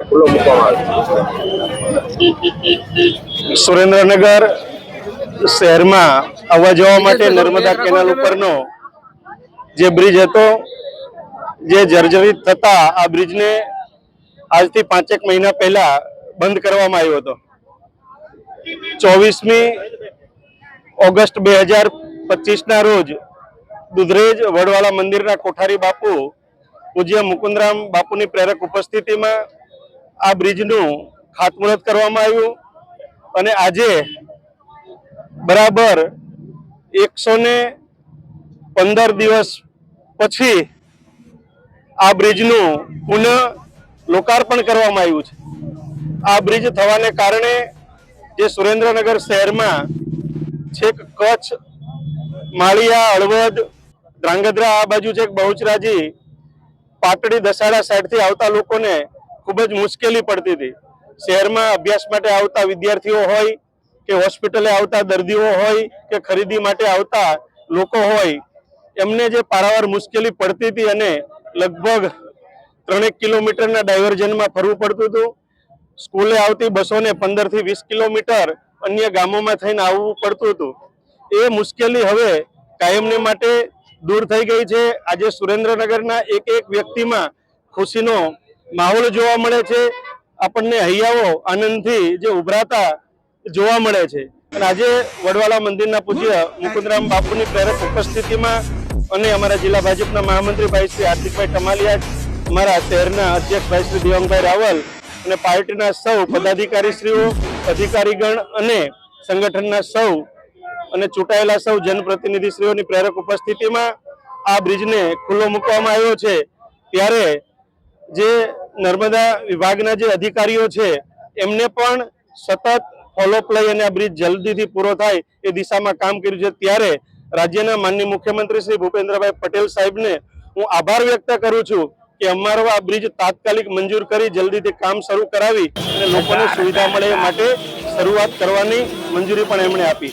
ખુલ્લો મૂકવામાં સુરેન્દ્રનગર શહેરમાં આવવા જવા માટે નર્મદા કેનાલ ઉપરનો જે બ્રિજ હતો, જે જર્જરિત થતા આ બ્રિજને આજથી પાંચેક મહિના પહેલા બંધ કરવામાં આવ્યો હતો. ચોવીસમી ઓગસ્ટ બે હજાર પચીસના રોજ દુધરેજ વડવાળા મંદિરના કોઠારી બાપુ પૂજ્ય મુકુંદરામ બાપુની પ્રેરક ઉપસ્થિતિમાં આ બ્રિજનું ખાતમુહૂર્ત કરવામાં આવ્યું અને આજે બરાબર એકસો ને પંદર દિવસ પછી આ બ્રિજનું પુનઃ લોકાર્પણ કરવામાં આવ્યું છે. આ બ્રિજ થવાને કારણે જે સુરેન્દ્રનગર શહેરમાં છેક કચ્છ, માળિયા, હળવદ, ધ્રાંગધ્રા, આ બાજુ છેક બહુચરાજી, પાટડી દસાડા સાઈડથી આવતા લોકોને ખૂબ જ મુશ્કેલી પડતી હતી. શહેરમાં અભ્યાસ માટે આવતા વિદ્યાર્થીઓ હોય કે હોસ્પિટલે આવતા દર્દીઓ હોય કે ખરીદી માટે આવતા લોકો હોય, એમને જે પારાવાર મુશ્કેલી પડતી હતી અને લગભગ ત્રણેક કિલોમીટરના ડાયવર્ઝનમાં ફરવું પડતું હતું. સ્કૂલે આવતી બસોને પંદરથી વીસ કિલોમીટર અન્ય ગામોમાં થઈને આવવું પડતું હતું. એ મુશ્કેલી હવે કાયમને માટે દૂર થઈ ગઈ છે. આજે સુરેન્દ્રનગરના એક એક વ્યક્તિમાં ખુશીનો માહોલ જોવા મળે છે. આપણને હૈયાઓ આનંદથી જે ઉભરાતા જોવા મળે છે. અને આજે વડવાલા મંદિરના પૂજ્ય મુકુંદરામ બાપુની પ્રેરક ઉપસ્થિતિમાં અને અમારા જિલ્લા ભાજપના મહામંત્રી ભાઈ શ્રી હાર્દિકભાઈ ટમાલિયા, અમારા શહેરના અધ્યક્ષ ભાઈ શ્રી દેવંગભાઈ રાવલ અને પાર્ટીના સૌ પદાધિકારીશ્રીઓ, અધિકારીગણ અને સંગઠનના સૌ અને ચૂંટાયેલા સૌ જનપ્રતિનિધિશ્રીઓની પ્રેરક ઉપસ્થિતિમાં આ બ્રિજને ખુલ્લો મૂકવામાં આવ્યો છે. ત્યારે જે નર્મદા વિભાગના જે અધિકારીઓ છે, એમને પણ સતત ફોલોઅપ લઈ અને આ બ્રિજ જલ્દીથી પૂરો થાય એ દિશામાં કામ કર્યું છે. ત્યારે રાજ્યના માનનીય મુખ્યમંત્રી શ્રી ભૂપેન્દ્રભાઈ પટેલ સાહેબને હું આભાર વ્યક્ત કરું છું કે અમારો આ બ્રિજ તાત્કાલિક મંજૂર કરી જલ્દીથી કામ શરૂ કરાવી અને લોકોને સુવિધા મળે એ માટે શરૂઆત કરવાની મંજૂરી પણ એમણે આપી.